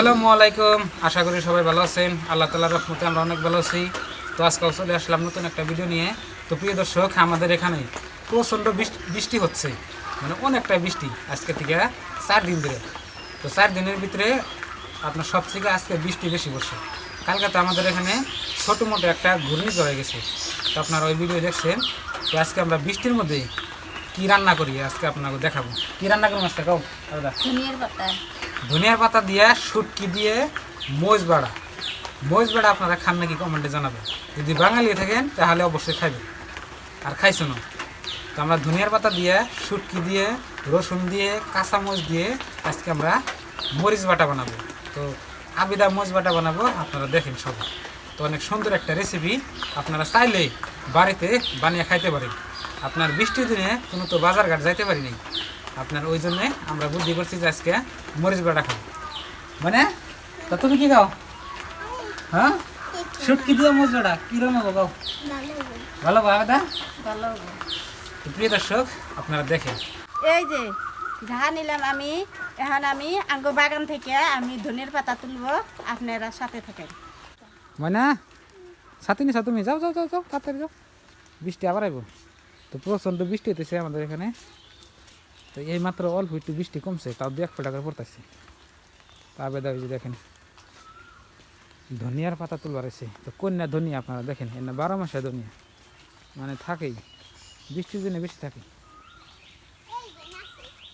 আসসালামু আলাইকুম। আশা করি সবাই ভালো আছেন। আল্লাহ তালার রহমতে আমরা অনেক ভালো আছি। তো আজকাল চলে আসলাম নতুন একটা ভিডিও নিয়ে। তো প্রিয় দর্শক, আমাদের এখানে প্রচণ্ড বৃষ্টি- হচ্ছে। মানে অনেকটা বৃষ্টি আজকে থেকে চার দিন ধরে। তো চার দিনের ভিতরে আপনার সব থেকে আজকে বৃষ্টি বেশি পড়ছে। কালকে তো আমাদের এখানে ছোটো মোটো একটা ঘূর্ণিঝড় হয়ে গেছে। তো আপনারা ওই ভিডিও দেখছেন। তো আজকে আমরা বৃষ্টির মধ্যে কি রান্না করি, আজকে আপনাকে দেখাবো। কি রান্না করব আজকে? কাউ দাদা। ধনিয়ার পাতা দিয়ে, শুটকি দিয়ে মোজ বাড়া। মোজ বাড়া আপনারা খান নাকি কমেন্টে জানাবেন। যদি বাঙালি থাকেন, তাহলে অবশ্যই খাবেন আর খাইছো না। তো আমরা ধনিয়ার পাতা দিয়ে, শুটকি দিয়ে, রসুন দিয়ে কাঁচা মরিচ দিয়ে আজকে আমরা মরিচ বাটা বানাবো। তো আবিদা মরিচ বাটা বানাবো, আপনারা দেখেন সবাই। তো অনেক সুন্দর একটা রেসিপি আপনারা চাইলেই বাড়িতে বানিয়ে খাইতে পারেন। আপনার বৃষ্টির দিনে কোনো তো বাজার ঘাট যাইতে পারি আপনার ওই জন্যে আমরা বুদ্ধি করছি যে আজকে মরিচ বাটা খাব। মানে? তা তুমি কি খাও? হ্যাঁ? শুটকি দিয়ে মরিচ বাটা কিরম হব গাও ভালো বাবা ভালো তো প্রিয় দর্শক আপনারা দেখেন। এই যে যাহা নিলাম আমি এখন আমি আঙ্গ বাগান থেকে আমি ধনিয়ার পাতা তুলবো আপনারা সাথে থাকেন। ময়না সাথে নিছা তুমি? যাও যাও যাও যাও তাড়াতাড়ি যাও। বৃষ্টি আবার আইব। তো প্রচণ্ড বৃষ্টি হতেছে আমাদের এখানে। তো এই মাত্র অল্প একটু বৃষ্টি কমছে, তাও দু এক ফোটা করে পড়তেছে। তা বেদা যে দেখেন, ধনিয়ার পাতা তুলবার আছে। তো কন্যা ধনিয়া আপনারা দেখেন এনে বারো মাসে ধনিয়া। মানে থাকেই, বৃষ্টির জন্য বেশি থাকে।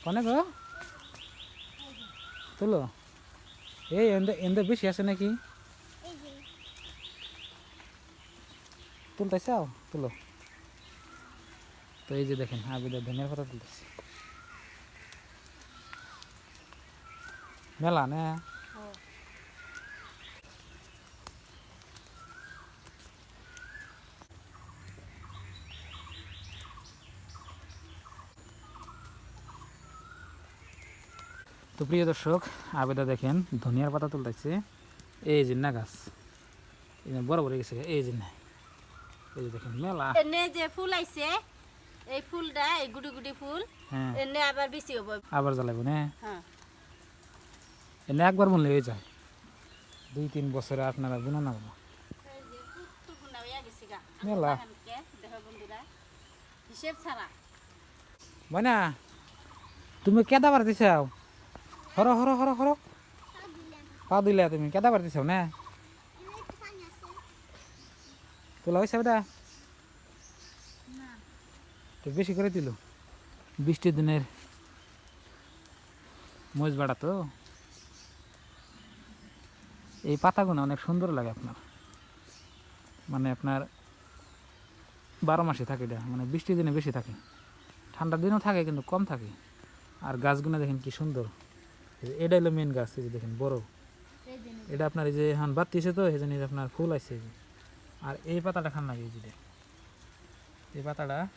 কনে গো? তুলো? এই এন্দে এন্দে বেশি আছে নাকি? তুলতেছে তুলো। তো এই যে দেখেন, আবিদের ধনিয়ার পাতা তুলতেছে। মেলা না? তো প্রিয় দর্শক আবেদা দেখেন ধনিয়ার পাতা তুলতেছে। এই যে না গাছ বড় বড় গেছে এই যে না এই যে দেখেন মেলা। এনে যে ফুল আইছে এই ফুলটা এই গুটি গুটি ফুল হ্যাঁ। এনে আবার বেশি হব। আবার জ্বালাবো না? হ্যাঁ। এনে একবার মূল্য হয়ে যায়। দুই, তিন বছরে আপনারা গুণা না বাবা মেলা। মানে তুমি কেদা বার দিছাও হর হর হর হর। পা দিলে তুমি, কেদা বার দিছাও না? তোলা হয়েছে বেটা? তো বেশি করে দিল। বৃষ্টির দিনের মজ বাড়া তো। এই পাতাগুলো অনেক সুন্দর লাগে আপনার। মানে আপনার বারো মাসে থাকে এটা মানে বৃষ্টির দিনে বেশি থাকে। ঠান্ডার দিনেও থাকে কিন্তু কম থাকে। আর গাছগুলো দেখেন কি সুন্দর। এটা হলো মেন গাছ, এই দেখেন বড়। এটা আপনার এই যে এখন বাড়তিছে তো, এই জন্য আপনার ফুল যে। আর এই পাতাটা খান লাগে এই এই পাতাটা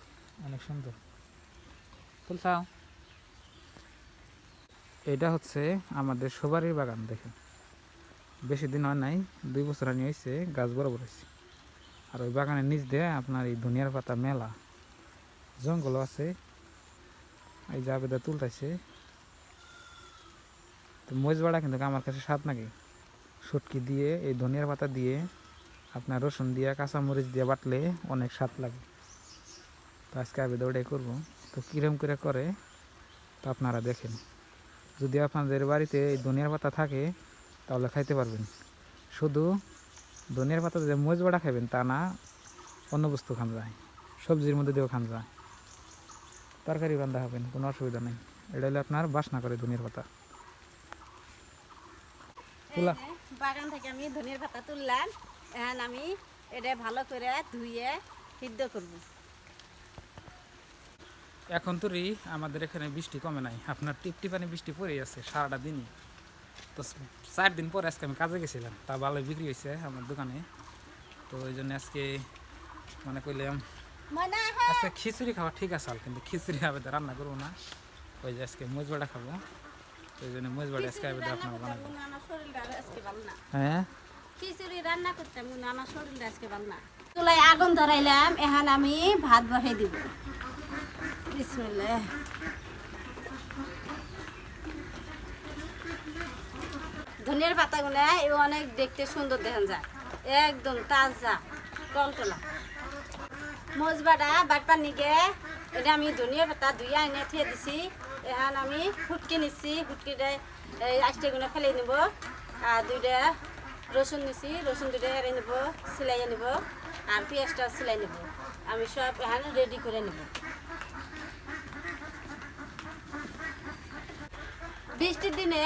অনেক সুন্দর। তুলছাও এটা হচ্ছে আমাদের সবারই বাগান, দেখেন। বেশি দিন হয় নাই, দুই বছর আনি হয়েছে গাছ বড় বড় হয়েছে আর ওই বাগানের নিচ দিয়ে আপনার এই ধনিয়ার পাতা মেলা জঙ্গল আছে। এই যা বেদা তুলতেছে তো মজবাড়া কিন্তু আমার কাছে স্বাদ নাকি? শুটকি দিয়ে, এই ধনিয়ার পাতা দিয়ে, আপনার রসুন দিয়ে, কাঁচামরিচ দিয়ে বাটলে অনেক স্বাদ লাগে। তো আজকে আবেদা ওটাই করব। তো কিরম করে করে তো আপনারা দেখেন। যদি আপনাদের বাড়িতে এই ধনিয়ার পাতা থাকে তাহলে খাইতে পারবেন। শুধু ধনিয়ার পাতা যে মজবাড়া খাবেন তা না অন্য বস্তু খান যায় সবজির মধ্যে দিয়েও খান যায়। তরকারি রান্না হবেন কোনো অসুবিধা নেই। এটা হলে আপনার বাসনা করে ধনিয়ার পাতা। তুলা। বাগান থেকে আমি ধনিয়ার পাতা তুললাম। এখন আমি এটা ভালো করে ধুয়ে সিদ্ধ করব। এখন তোরই আমাদের এখানে বৃষ্টি কমে নাই। আপনার টিপটি পানি বৃষ্টি পড়েই আছে সারাটা দিনই। তো চার দিন পরে আজকে আমি কাজে গেছিলাম তা ভালো বিক্রি হয়েছে আমার দোকানে। তো ওই জন্য আজকে মনে মনে আজকে খিচুড়ি খাওয়া ঠিক আছে কিন্তু খিচুড়ি আবে রান্না করব না। ওই যে আজকে মজবাড়া খাব তো ওই জন্য মজবাড়া আজকে আবে আপনার বানাবো হ্যাঁ? খিচুড়ি রান্না করতাম কিন্তু আমার শরীরটা আজকে ভালো না। চুলায় আগুন ধরাইলাম এখন আমি ভাত বসাই দিব। বিসমিল্লাহ। ধনিয়ার পাতাগুলো এ অনেক দেখতে সুন্দর দেখা যায়। একদম তাজা টলটলা মজবাটা বাটপার নিকে এটা আমি ধনিয়ার পাতা ধুই আইনে থিয়ে দিছি। এখন আমি ফুটকে নিচ্ছি ফুটকিটা এই আষ্টেগুলো ফেলে নিব। আর দুইটা রসুন নিছি, রসুন দুইটা এড়ে নিব সিলাই নিব। আর পেঁয়াজটা সিলাই নিব। আমি সব এখন রেডি করে নিব। বৃষ্টির দিনে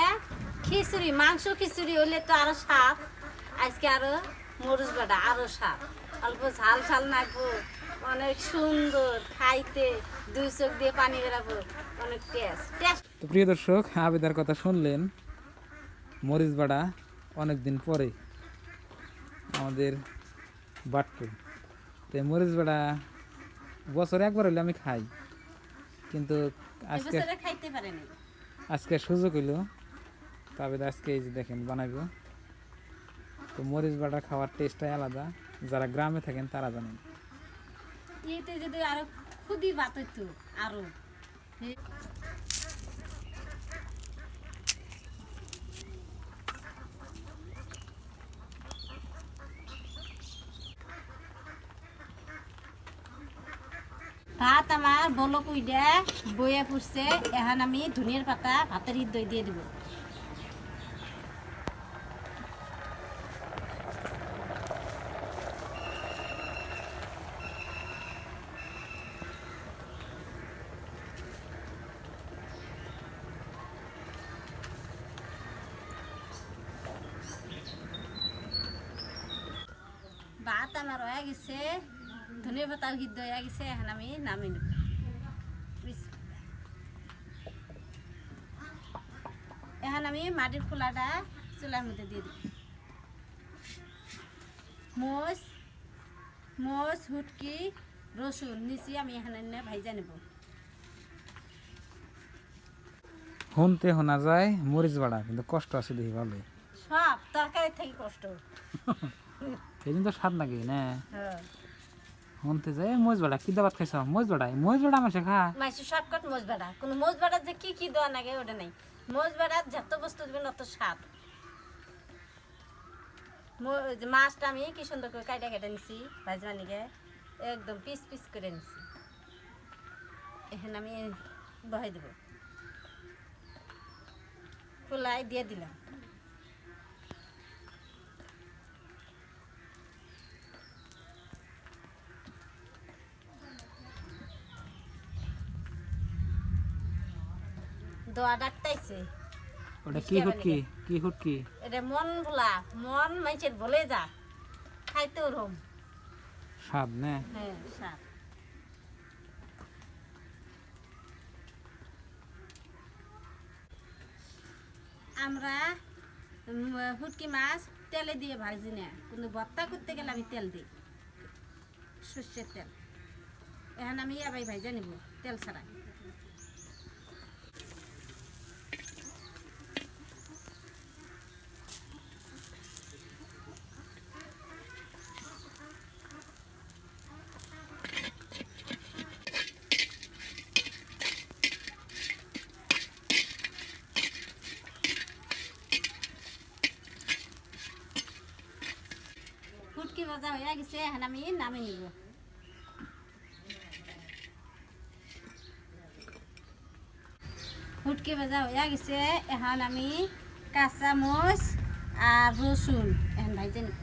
খিচুড়ি মাংস খিচুড়ি হলে তো আরও স্বাদ। আজকে আরও মরুচ বাটা আরও স্বাদ। অল্প ঝাল ঝাল নাকবো অনেক সুন্দর খাইতে দুই চোখ দিয়ে পানি বেরাবো অনেক টেস্ট। টেস্ট তো প্রিয় দর্শক আবেদার কথা শুনলেন মরিচ বাড়া অনেক দিন পরে আমাদের বাটপুর। তো মরিচ বাড়া বছরে একবার হলে আমি খাই কিন্তু আজকে আজকে সুযোগ হইল তবে আজকে এই যে দেখেন বানাইব। তো মরিচ বাটা খাওয়ার টেস্টটাই আলাদা। যারা গ্রামে থাকেন তারা জানেন। ইয়েতে যদি আরও হইতো, আরও। ভাত আমার বলো কুইডা বয়ে পুষছে এখন আমি ধনিয়ার পাতা, ভাতের দই দিয়ে দিব। আমার হয়ে গেছে ধনিয়া পাতা সিদ্ধ হয়ে গেছে এখন আমি নামি নেব। এখন আমি মাটির খোলাটা চুলার মধ্যে দিয়ে দিই মোষ মোষ হুটকি রসুন নিচি আমি এখানে ভাইজা নেব শুনতে শোনা যায় মরিচ বাড়া কিন্তু কষ্ট আছে দেখি ভালো সব তরকারি থেকে কষ্ট এই তো স্বাদ লাগে না। হ্যাঁ। শুনতে যায় "এই মরিচ কি দাবাত খাইছ? মরিচ বাড়া মরিচ বাড়া আমার খা মাইসি শর্টকাট মোজ বেড়া কোনো মোজ বেড়ার যে কি কি দেওয়া লাগে ওটা নাই। মোজ বেড়ার যত বস্তু দেবেন অত স্বাদ। মাছটা আমি কি সুন্দর করে কাইটা কেটে নিছি ভাজবানিকে একদম পিস পিস করে নিছি। এখানে আমি বহাই দেব। ফুলাই দিয়ে দিলাম। দোয়া ডাকতাইছে। ওটা কি হুটকি? কি হুটকি? এটা মন ভোলা মন মাইছের বলে যা। খাইতে ওরম। স্বাদ না। হ্যাঁ স্বাদ। আমরা হুটকি মাছ তেলে দিয়ে ভাজি না। কিন্তু ভর্তা করতে গেলে আমি তেল দিই। সর্ষের তেল। এখন আমি আবার ভাজা নিব তেল ছাড়া। ফুটকি ভাজা হয়ে গেছে? এখন আমি নামে নিব। ফুটকি ভাজা হয়ে গেছে। এখন আমি কাঁচা মরিচ আর রসুন। এখন ভাইজে নিব।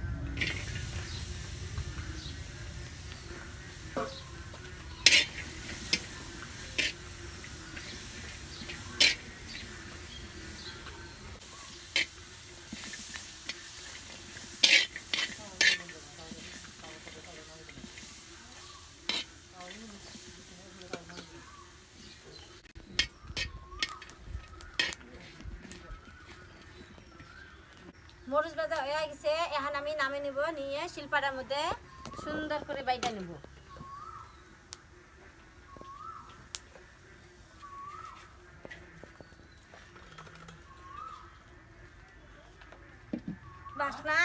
নিয়ে শিলপাটার মধ্যে সুন্দর করে বাইটা নেব। বাসনা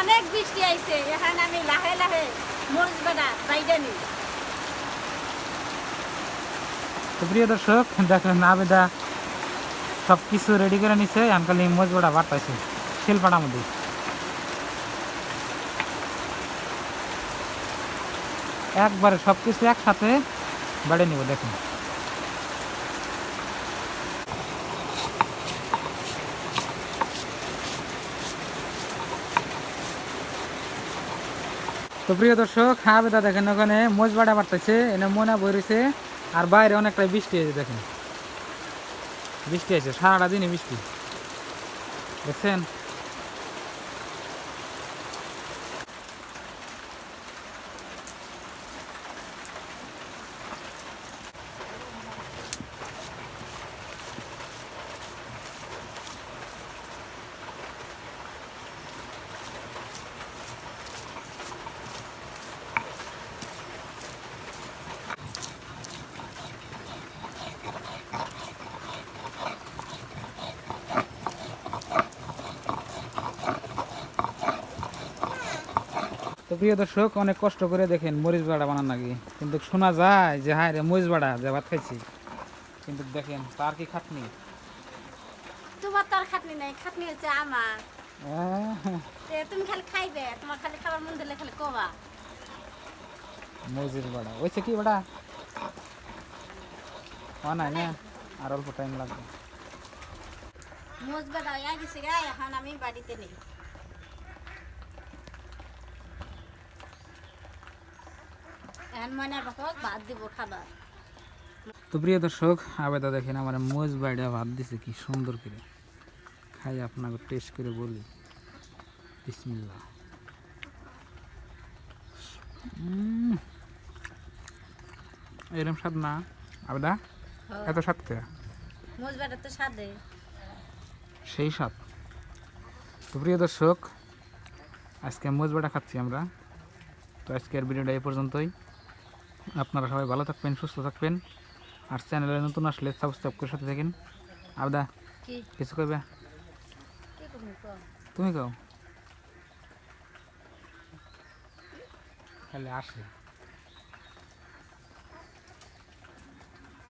অনেক বৃষ্টি আইছে, এখন আমি লাহে লাহে মরিচ নিই তো প্রিয় দর্শক, দেখেন আবেদা সব কিছু রেডি করে নিছে আনকালি মজবড়া বাড়তাছে শিলপাড়ার মধ্যে। একবারে সব কিছু একসাথে বাড়ে নিব, দেখুন। তো প্রিয় দর্শক হ্যাঁ বেদা দেখেন ওখানে মোজ বাড়া মারতেছে, এনে মোনা বইরেছে আর বাইরে অনেকটা বৃষ্টি আছে দেখেন। বৃষ্টি আছে সারাটা দিনই বৃষ্টি। দেখছেন? প্রিয় দর্শক অনেক কষ্ট করে দেখেন মরিচ বাড়া বানান নাকি। কিন্তু শোনা যায় যে হায় রে মরিচ বাড়া যে ভাত খাইছি। কিন্তু দেখেন তার কি খাটনি? তোমার তার খাটনি নাই খাটনি হচ্ছে আমার। তুমি খালি খাইবে তোমার খালি খাবার মন দিলে খালি কবা। মরিচের বাড়া। ওইছে কি বাড়া? ও নাই না? আর অল্প টাইম লাগবে। মরিচ বাটা হয়ে গেছে এখন আমি বাড়িতে নেই এখন মনে রাখো ভাত দিব খাবার তো প্রিয় দর্শক আবেদা দেখেন আমার মোজ বাইডা ভাত দিছে কি সুন্দর করে। খাই আপনাকে টেস্ট করে বলি। বিসমিল্লা। এরম স্বাদ না আবেদা? এত স্বাদ কে? তো সেই স্বাদ। তো প্রিয় দর্শক আজকে মোজ বাটা খাচ্ছি আমরা। তো আজকের ভিডিওটা এই পর্যন্তই। আপনারা সবাই ভালো থাকবেন সুস্থ থাকবেন। আর চ্যানেলে নতুন আসলে সাবস্ক্রাইব করে সাথে থাকেন। আবদা কিছু করবে? তুমি কও? তাহলে আসে।